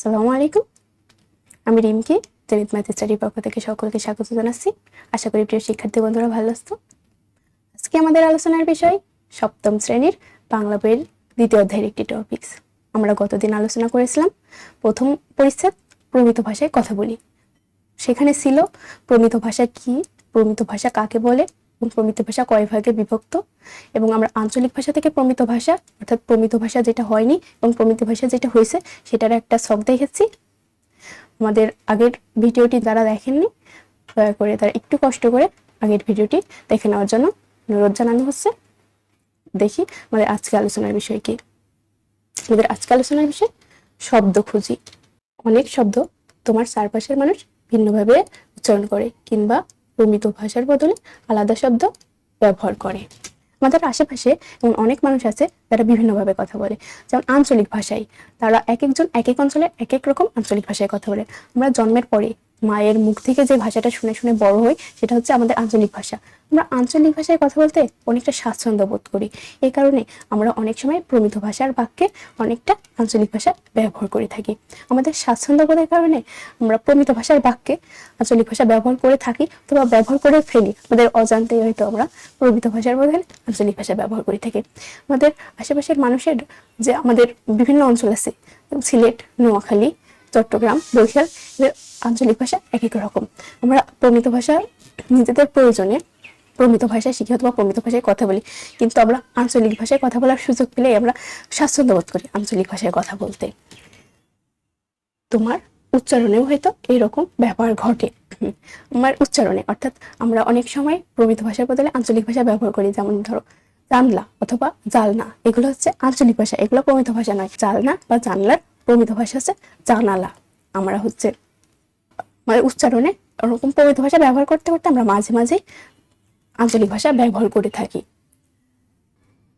আসসালামু আলাইকুম আমি রিমকি জেনিত ম্যাথ স্টাডির পক্ষ থেকে সকলকে স্বাগত জানাচ্ছি। আশা করি প্রিয় শিক্ষার্থী বন্ধুরা ভালো আছো। আজকে আমাদের আলোচনার বিষয় সপ্তম শ্রেণির বাংলা বইয়ের দ্বিতীয় অধ্যায়ের একটি টপিকস আমরা গতদিন আলোচনা করেছিলাম, প্রথম পরিচ্ছেদ প্রমিত ভাষায় কথা বলি। সেখানে ছিল প্রমিত ভাষা কি, প্রমিত ভাষা কাকে বলে এবং প্রমিত ভাষা কয় ভাগে বিভক্ত এবং আমরা আঞ্চলিক ভাষা থেকে প্রমিত ভাষা, অর্থাৎ প্রমিত ভাষা যেটা হয়নি এবং প্রমিত ভাষা যেটা হয়েছে সেটার একটা শখ দেখেছি। আমাদের আগের ভিডিওটি যারা দেখেননি, দয়া করে তারা একটু কষ্ট করে আগের ভিডিওটি দেখে নেওয়ার জন্য অনুরোধ জানানো হচ্ছে। দেখি আমাদের আজকে আলোচনার বিষয় কি? আমাদের আজকে আলোচনার বিষয়, শব্দ খুঁজি। অনেক শব্দ তোমার চারপাশের মানুষ ভিন্নভাবে উচ্চারণ করে কিংবা প্রমিত ভাষার বদলে আলাদা শব্দ ব্যবহার করে। আমাদের আশেপাশে এমন অনেক মানুষ আছে, যারা বিভিন্নভাবে কথা বলে। যেমন আঞ্চলিক ভাষায়, তারা এক একজন এক এক অঞ্চলে এক এক রকম আঞ্চলিক ভাষায় কথা বলে। আমরা জন্মের পরে মায়ের মুখ থেকে যে ভাষাটা শুনে শুনে বড় হই, সেটা হচ্ছে আমাদের আঞ্চলিক ভাষা। আমরা আঞ্চলিক ভাষায় কথা বলতে অনেকটা স্বাচ্ছন্দ্য বোধ করি। এই কারণে আমরা অনেক সময় প্রমিত ভাষার বাক্যে অনেকটা আঞ্চলিক ভাষা ব্যবহার করে থাকি। আমাদের স্বাচ্ছন্দ্য বোধের কারণে আমরা প্রমিত ভাষার বাক্যে আঞ্চলিক ভাষা ব্যবহার করে থাকি অথবা ব্যবহার করে ফেলি। আমাদের অজান্তে হয়তো আমরা প্রমিত ভাষার বদলে আঞ্চলিক ভাষা ব্যবহার করে থাকি। আমাদের আশেপাশের মানুষের যে আমাদের বিভিন্ন অঞ্চল আছে সিলেট, নোয়াখালী চট্টগ্রাম, বরিশাল আঞ্চলিক ভাষা এক এক রকম। আমরা প্রমিত ভাষা নিজেদের প্রয়োজনে প্রমিত ভাষায় শিখি অথবা প্রমিত ভাষায় কথা বলি। কিন্তু আমরা আঞ্চলিক ভাষায় কথা বলার সুযোগ পেলেই আমরা স্বাচ্ছন্দ্য বোধ করি আঞ্চলিক ভাষায় কথা বলতে। তোমার উচ্চারণেও হয়তো এরকম ব্যাপার ঘটে। আমার উচ্চারণে, অর্থাৎ আমরা অনেক সময় প্রমিত ভাষার বদলে আঞ্চলিক ভাষা ব্যবহার করি, যেমন ধরো, জানলা অথবা জালনা। এগুলো হচ্ছে আঞ্চলিক ভাষা, এগুলো প্রমিত ভাষা নয়। জালনা বা জানলার প্রমিত ভাষা হচ্ছে জানালা। আমরা হচ্ছে মানে উচ্চারণে ওরকম প্রমিত ভাষা ব্যবহার করতে করতে আমরা মাঝে মাঝে আঞ্চলিক ভাষা ব্যবহার করে থাকি।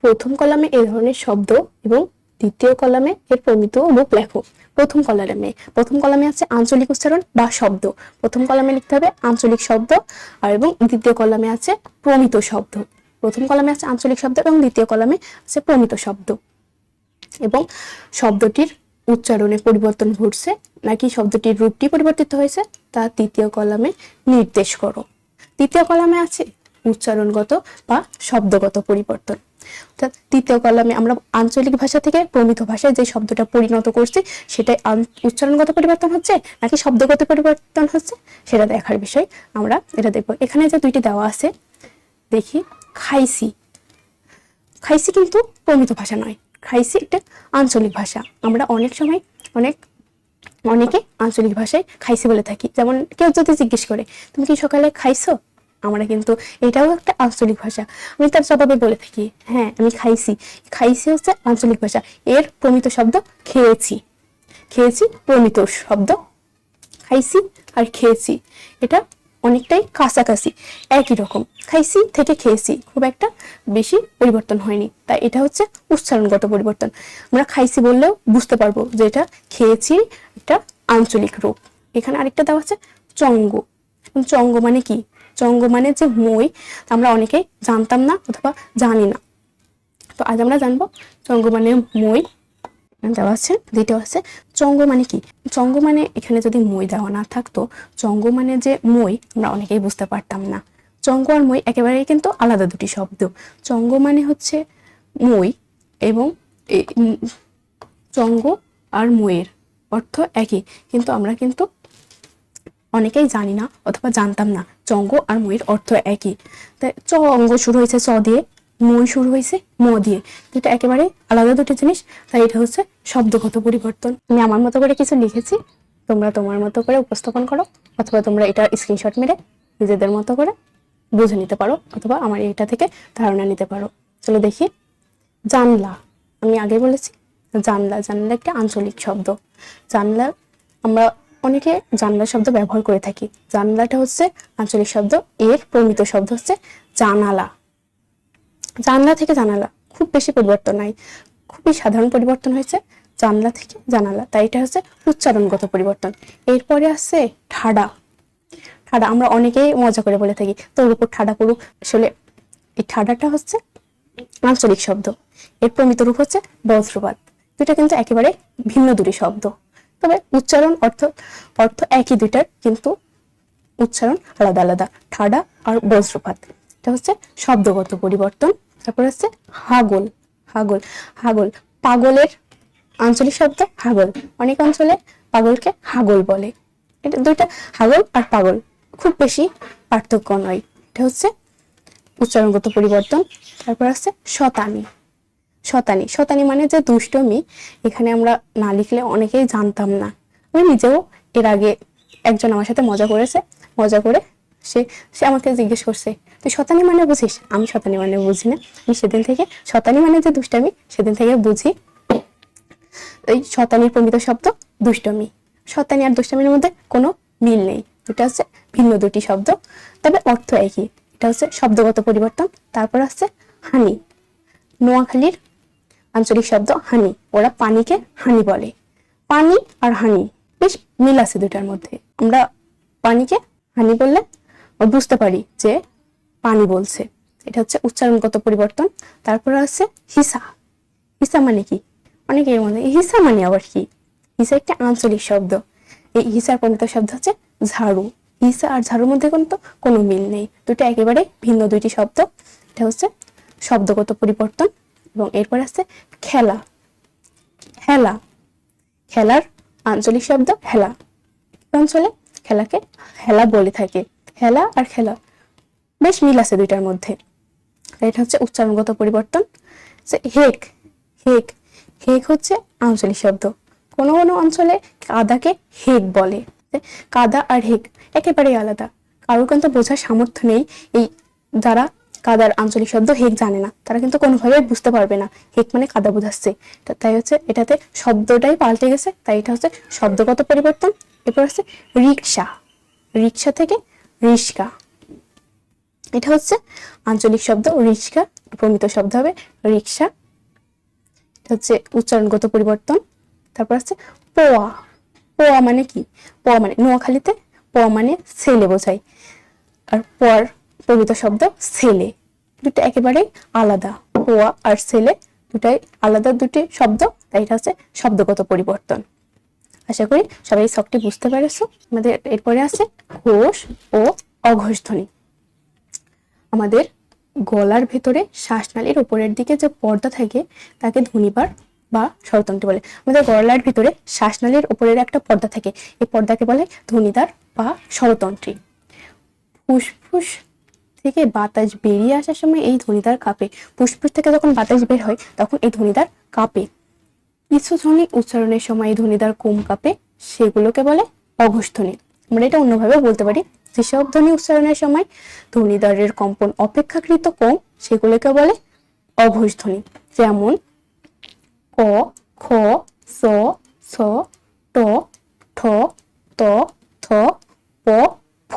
প্রথম কলামে এ ধরনের শব্দ এবং দ্বিতীয় কলামে এর প্রমিত রূপ লেখো। প্রথম কলামে প্রথম কলামে আছে আঞ্চলিক উচ্চারণ বা শব্দ। প্রথম কলামে লিখতে হবে আঞ্চলিক শব্দ আর এবং দ্বিতীয় কলামে আছে প্রমিত শব্দ। প্রথম কলামে আছে আঞ্চলিক শব্দ এবং দ্বিতীয় কলামে আছে প্রমিত শব্দ। এবং শব্দটির উচ্চারণে পরিবর্তন ঘটছে, নাকি শব্দটির রূপটি পরিবর্তিত হয়েছে, তা তৃতীয় কলামে নির্দেশ করো। তৃতীয় কলামে আছে উচ্চারণগত বা শব্দগত পরিবর্তন। তৃতীয় কলামে আমরা আঞ্চলিক ভাষা থেকে প্রমিত ভাষায় যে শব্দটা পরিণত করছি সেটাই উচ্চারণগত পরিবর্তন হচ্ছে, নাকি শব্দগত পরিবর্তন হচ্ছে, সেটা দেখার বিষয়। আমরা এটা দেখব। এখানে যে দুইটি দেওয়া আছে, দেখি খাইছি খাইছি কিন্তু প্রমিত ভাষা নয়। খাইছি একটা আঞ্চলিক ভাষা। আমরা অনেক সময় অনেক, অনেকে আঞ্চলিক ভাষায় খাইছি বলে থাকি। যেমন কেউ যদি জিজ্ঞেস করে, তুমি কি সকালে খাইছো? আমরা কিন্তু এটাও একটা আঞ্চলিক ভাষা। আমি তার জবাবে বলে থাকি হ্যাঁ আমি খাইছি। খাইছি হচ্ছে আঞ্চলিক ভাষা। এর প্রমিত শব্দ খেয়েছি। খেয়েছি প্রমিত শব্দ। খাইছি আর খেয়েছি। এটা অনেকটাই কাছাকাছি। একই রকম। খাইছি, থেকে খেয়েছি। খুব একটা বেশি পরিবর্তন হয়নি। তাই এটা হচ্ছে উচ্চারণগত পরিবর্তন। আমরা খাইছি বললেও বুঝতে পারব যে এটা খেয়েছি একটা আঞ্চলিক রূপ। এখানে আরেকটা দেওয়া আছে চঙ্গ। চঙ্গ মানে কি? চঙ্গ মানে যে মই আমরা অনেকেই জানতাম না অথবা জানি না। তো আজ আমরা জানব চঙ্গ মানে মই। দেওয়া আছে দ্বিতীয় আছে। চঙ্গ মানে কি? চঙ্গ মানে এখানে যদি মই দেওয়া না থাকতো, চঙ্গ মানে যে মই, আমরা অনেকেই বুঝতে পারতাম না। চঙ্গ আর মই একেবারেই কিন্তু আলাদা দুটি শব্দ। চঙ্গ মানে হচ্ছে মই এবং চঙ্গ আর মইয়ের অর্থ একই। কিন্তু আমরা কিন্তু অনেকেই জানি না অথবা জানতাম না চঙ্গ আর মইয়ের অর্থ একই। তাই চ অঙ্গ শুরু হয়েছে চ দিয়ে। মই শুরু হয়েছে, ম দিয়ে। দুটো একেবারে আলাদা দুটো জিনিস, তাই এটা হচ্ছে শব্দগত পরিবর্তন। আমি আমার মতো করে কিছু লিখেছি, তোমরা তোমার মতো করে উপস্থাপন করো, অথবা তোমরা এটা স্ক্রিনশট মেরে নিজেদের মতো করে বুঝে নিতে পারো, অথবা আমার এটা থেকে ধারণা নিতে পারো। চলো দেখি। জানলা, আমি আগে বলেছি, জানলা জানলা একটা আঞ্চলিক শব্দ। জানলা, আমরা অনেকে জানলা শব্দ ব্যবহার করে থাকি। জানলাটা হচ্ছে আঞ্চলিক শব্দ, এর প্রমিত শব্দ হচ্ছে জানালা। জানলা থেকে জানালা। খুব বেশি পরিবর্তন নাই। খুবই সাধারণ পরিবর্তন হয়েছে জানলা থেকে জানালা। তাই এটা হচ্ছে উচ্চারণগত পরিবর্তন। এরপরে আছে ঠাডা। ঠাডা আমরা অনেকেই মজা করে বলে থাকি, তোর উপর ঠাডা পড়ুক। আসলে এই ঠাডাটা হচ্ছে আঞ্চলিক শব্দ। এর প্রমিত রূপ হচ্ছে বজ্রপাত। দুটা কিন্তু একেবারে ভিন্ন দুটি শব্দ। তবে উচ্চারণ অর্থ অর্থ একই দুইটার, কিন্তু উচ্চারণ আলাদা আলাদা। ঠাডা আর বজ্রপাত। এটা হচ্ছে শব্দগত পরিবর্তন। তারপর হচ্ছে হাগল হাগল হাগল। পাগলের আঞ্চলিক শব্দ হাগল। অনেক অঞ্চলে পাগলকে হাগল বলে। এটা দুইটা হাগল আর পাগল। খুব বেশি পার্থক্য নয়। এটা হচ্ছে উচ্চারণগত পরিবর্তন। তারপর আছে শতানি। শতানি। শতানি মানে যে দুষ্টমি, এখানে আমরা না লিখলে অনেকেই জানতাম না। আমি নিজেও এর আগে একজন আমার সাথে মজা করেছে। মজা করে সে সে আমাকে জিজ্ঞেস করছে, তুই শতানি মানে বুঝিস? আমি শতানি মানে বুঝি না। আমি সেদিন থেকে শতানি মানে যে দুষ্টামি, সেদিন থেকে বুঝি। এই শতানির প্রমিত শব্দ দুষ্টমি। শতানি আর দুষ্টমির মধ্যে কোনো মিল নেই। দুটা হচ্ছে ভিন্ন দুটি শব্দ। তবে অর্থ একই। এটা হচ্ছে শব্দগত পরিবর্তন, তারপর হচ্ছে হানি। নোয়াখালীর আঞ্চলিক শব্দ হানি। ওরা পানিকে হানি বলে। পানি আর হানি, বেশ মিল আছে দুটার মধ্যে। আমরা পানিকে হানি বললে বুঝতে পারি যে পানি বলছে। এটা হচ্ছে উচ্চারণগত পরিবর্তন। তারপর আছে হিসা। হিসা মানে কি? অনেকের মধ্যে হিসা মানে আবার কি? হিসা একটা আঞ্চলিক শব্দ। এই হিসার প্রমিত শব্দ হচ্ছে ঝাড়ু। হিসা আর ঝাড়ুর মধ্যে কিন্তু কোনো মিল নেই। দুটো একেবারে ভিন্ন দুইটি শব্দ। এটা হচ্ছে শব্দগত পরিবর্তন এবং এরপর আছে খেলা। খেলা। খেলার আঞ্চলিক শব্দ হেলা অঞ্চলে খেলাকে হেলা বলে থাকে। হেলা আর খেলা। বেশ মিল আছে দুইটার মধ্যে। এটা হচ্ছে উচ্চারণগত পরিবর্তন। হেক হেক হেক হচ্ছে আঞ্চলিক শব্দ। কোনো কোনো অঞ্চলে কাদাকে হেক বলে। কাদা আর হেক একেবারেই আলাদা। কারোর কিন্তু বোঝার সামর্থ্য নেই। এই যারা কাদার আঞ্চলিক শব্দ হেক জানে না, তারা কিন্তু কোনোভাবে বুঝতে পারবে না। হেক মানে কাদা বোঝাচ্ছে। তাই হচ্ছে এটাতে শব্দটাই পাল্টে গেছে। তাই এটা হচ্ছে শব্দগত পরিবর্তন। এরপর হচ্ছে রিক্সা রিক্সা থেকে রিস্কা এটা হচ্ছে আঞ্চলিক শব্দ রিক্সা প্রমিত শব্দ হবে রিক্সা এটা হচ্ছে উচ্চারণগত পরিবর্তন। তারপর হচ্ছে পোয়া। পোয়া মানে কি? পোয়া মানে নোয়াখালীতে পোয়া মানে ছেলে বোঝায়। আর পর প্রমিত শব্দ ছেলে। দুটো একেবারেই আলাদা। পোয়া আর ছেলে দুটাই আলাদা দুটি শব্দ, তাই এটা হচ্ছে শব্দগত পরিবর্তন। আশা করি সবাই শখটি বুঝতে পেরেছ। আমাদের এরপরে আছে ঘোষ ও অঘোষ ধ্বনি আমাদের গলার ভেতরে শ্বাসনালীর উপরের দিকে যে পর্দা থাকে, তাকে ধ্বনিবার বা স্বরতন্ত্রী বলে। আমাদের গলার ভিতরে শ্বাসনালীর উপরের একটা পর্দা থাকে, এই পর্দাকে বলে ধ্বনিদার বা স্বরতন্ত্রী। ফুসফুস থেকে বাতাস বেরিয়ে আসার সময় এই ধ্বনিদার কাঁপে। ফুসফুস থেকে যখন বাতাস বের হয়, তখন এই ধ্বনিদার কাঁপে। কিছু ধ্বনি উচ্চারণের সময় এই ধ্বনিদার কম কাঁপে সেগুলোকে বলে অঘোষ ধ্বনি আমরা এটা অন্যভাবে বলতে পারি। যেসব ধ্বনি উচ্চারণের সময় ধ্বনিদারের কম্পন অপেক্ষাকৃত কম, সেগুলোকে বলে অঘোষ ধ্বনি যেমন, ক, খ, স ছ ট, ঠ, ত, থ, প, ফ।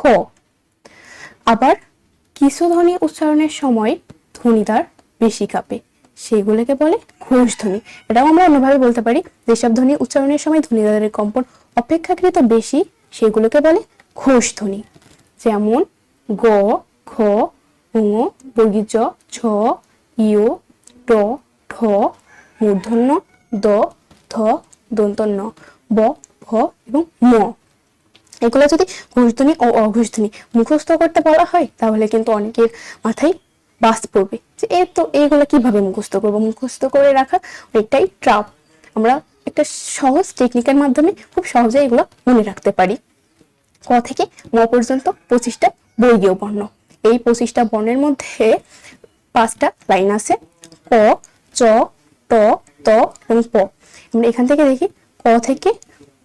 আবার কিছু ধ্বনি উচ্চারণের সময় ধ্বনিদার বেশি কাঁপে। সেগুলোকে বলে ঘোষ ধ্বনি। এটাও আমরা অন্যভাবে বলতে পারি যেসব ধ্বনি উচ্চারণের সময় ধ্বনিদারের কম্পন অপেক্ষাকৃত বেশি সেগুলোকে বলে ঘোষ ধ্বনি। যেমন গ খ ঙ বর্গীজ ছ ইয়, ট ঠ মূর্ধন্য, দ, ধ, দন্তন্য, ব, ভ এবং ম। এগুলো যদি ঘোষধ্বনি ও অঘোষধ্বনি মুখস্থ করতে বলা হয়, তাহলে কিন্তু অনেকের মাথায় বাস পড়বে যে এ তো এইগুলো কীভাবে মুখস্থ করব? মুখস্থ করে রাখা অনেকটাই ট্রাপ আমরা একটা সহজ টেকনিকের মাধ্যমে খুব সহজে এগুলো মনে রাখতে পারি। ক থেকে ম পর্যন্ত পঁচিশটা বর্গীয় বর্ণ। এই পঁচিশটা বর্ণের মধ্যে পাঁচটা লাইন আছে। ক, চ, ট, ত এবং প। আমরা এখান থেকে দেখি ক থেকে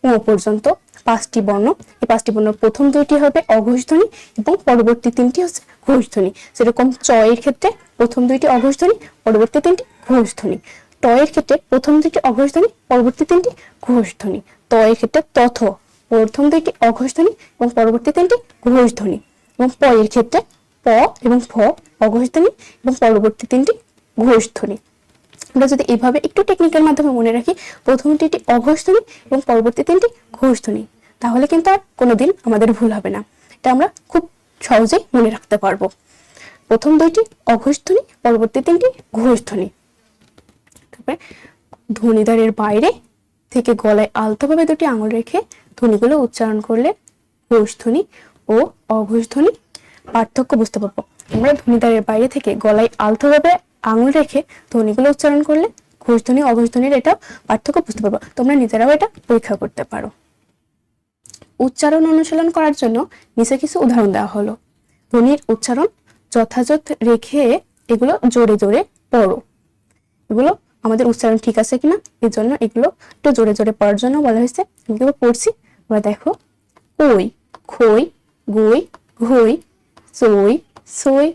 ম পর্যন্ত পাঁচটি বর্ণ। এই পাঁচটি বর্ণ প্রথম দুইটি হবে অঘোষ ধ্বনি এবং পরবর্তী তিনটি হচ্ছে ঘোষ ধ্বনি যেরকম চ এর ক্ষেত্রে প্রথম দুইটি অঘোষ ধ্বনি পরবর্তী তিনটি ঘোষ ধ্বনি ট এর ক্ষেত্রে প্রথম দুইটি অঘোষ ধ্বনি পরবর্তী তিনটি ঘোষ ধ্বনি ত এর ক্ষেত্রে তথ, প্রথম দুইটি অঘোষ ধ্বনি এবং পরবর্তী তিনটি ঘোষ ধ্বনি এবং প এর ক্ষেত্রে প এবং ফ অঘোষ ধ্বনি এবং পরবর্তী তিনটি ঘোষ ধ্বনি আমরা যদি এভাবে একটু টেকনিকের মাধ্যমে মনে রাখি, প্রথম তিনটি অঘোষ ধ্বনি এবং পরবর্তী তিনটি ঘোষ ধ্বনি তাহলে কিন্তু আর কোনোদিন আমাদের ভুল হবে না। এটা আমরা খুব সহজেই মনে রাখতে পারব। প্রথম দুইটি অঘোষ ধ্বনি পরবর্তী তিনটি ঘোষ ধ্বনি তারপরে ধ্বনিদারের বাইরে থেকে গলায় আলতোভাবে দুটি আঙুল রেখে ধ্বনিগুলো উচ্চারণ করলে ঘোষ ধ্বনি ও অঘোষ ধ্বনি পার্থক্য বুঝতে পারব। আমরা ধ্বনিদ্বারের বাইরে থেকে গলায় আলতোভাবে আঙুল রেখে ধ্বনিগুলো উচ্চারণ করলে ঘোষ ধ্বনি, অঘোষ ধ্বনির এটা পার্থক্য বুঝতে পারব। তোমরা নিজেরাও এটা পরীক্ষা করতে পারো। উচ্চারণ অনুশীলন করার জন্য নিচে কিছু উদাহরণ দেওয়া হলো। ধ্বনির উচ্চারণ যথাযথ রেখে এগুলো জোরে জোরে পড়ো। এগুলো আমাদের উচ্চারণ ঠিক আছে কিনা এর জন্য এগুলো একটু জোরে জোরে পড়ার জন্য বলা হয়েছে। এগুলো পড়ছি। আমরা দেখো ওই খই, গই, ঘই, সই সই,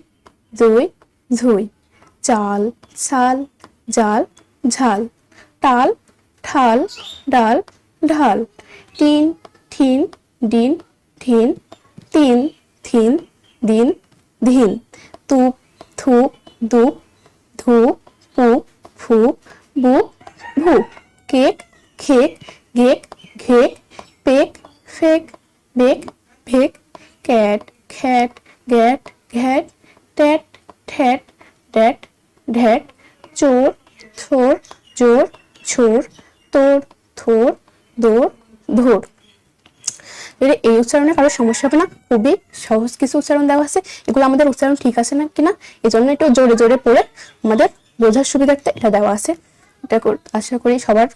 জই, ঝই। চাল ছাল জাল, ঝাল, তাল, ঠাল, ডাল, ঢাল টিন ঠিন ডিন ঠিন তিন, থিন, দিন, ধিন, তুপ থুপ দুপ ধূপ পুপ ফু, বু, ভু, কেক, খেক, গেক, ঘেক, পেক, ফেক, বেক, ভেক, ক্যাট, খ্যাট, গ্যাট, ঘ্যাট, ট্যাট, ঠ্যাট, ড্যাট ঢ্যাট চোর, থোর, জোর, ছোর, তোর, থোর, দোর, ধোর। এর এই উচ্চারণে কারও সমস্যা হবে না, খুবই সহজ কিছু উচ্চারণ দেওয়া আছে। এগুলো আমাদের উচ্চারণ ঠিক আছে না কিনা এই জন্য একটু জোরে জোরে পড়ে আমাদের বোঝার সুবিধার্থে এটা দেওয়া আছে। এটা আশা করি সবার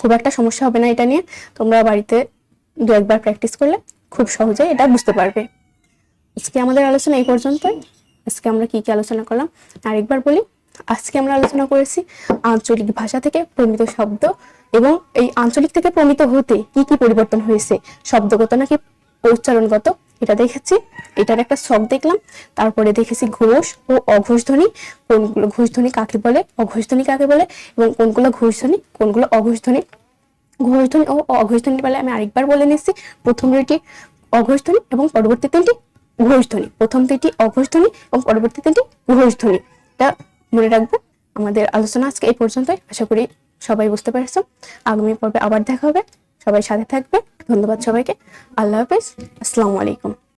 খুব একটা সমস্যা হবে না এটা নিয়ে। তোমরা বাড়িতে দু একবার প্র্যাকটিস করলে খুব সহজে এটা বুঝতে পারবে। আজকে আমাদের আলোচনা এই পর্যন্তই। আজকে আমরা কি কি আলোচনা করলাম? আরেকবার বলি, আজকে আমরা আলোচনা করেছি আঞ্চলিক ভাষা থেকে প্রমিত শব্দ এবং এই আঞ্চলিক থেকে প্রমিত হতে কি কি পরিবর্তন হয়েছে, শব্দগত নাকি উচ্চারণগত, এটা দেখেছি। এটার একটা শখ দেখলাম, তারপরে দেখেছি ঘোষ ও অঘোষ ধ্বনি কোনগুলো ঘোষ ধ্বনি কাকে বলে অঘোষ ধ্বনি কাকে বলে এবং কোনগুলো ঘোষ ধ্বনি কোনগুলো অঘোষ ধ্বনি ঘোষধ্বনি ও অঘোষধ্বনি বলে আমি আরেকবার বলে নিচ্ছি, প্রথম দুইটি, অঘোষধ্বনি এবং পরবর্তী তিনটি ঘোষধ্বনি প্রথম তিনটি অঘোষধ্বনি এবং পরবর্তী তিনটি ঘোষধ্বনি এটা মনে রাখব, আমাদের আলোচনা আজকে এই পর্যন্তই। আশা করি সবাই বুঝতে পারছ। আগামী পর্বে আবার দেখা হবে। সবাই সাথে থাকবে। ধন্যবাদ সবাইকে। আল্লাহ হাফিজ। আসসালামু আলাইকুম।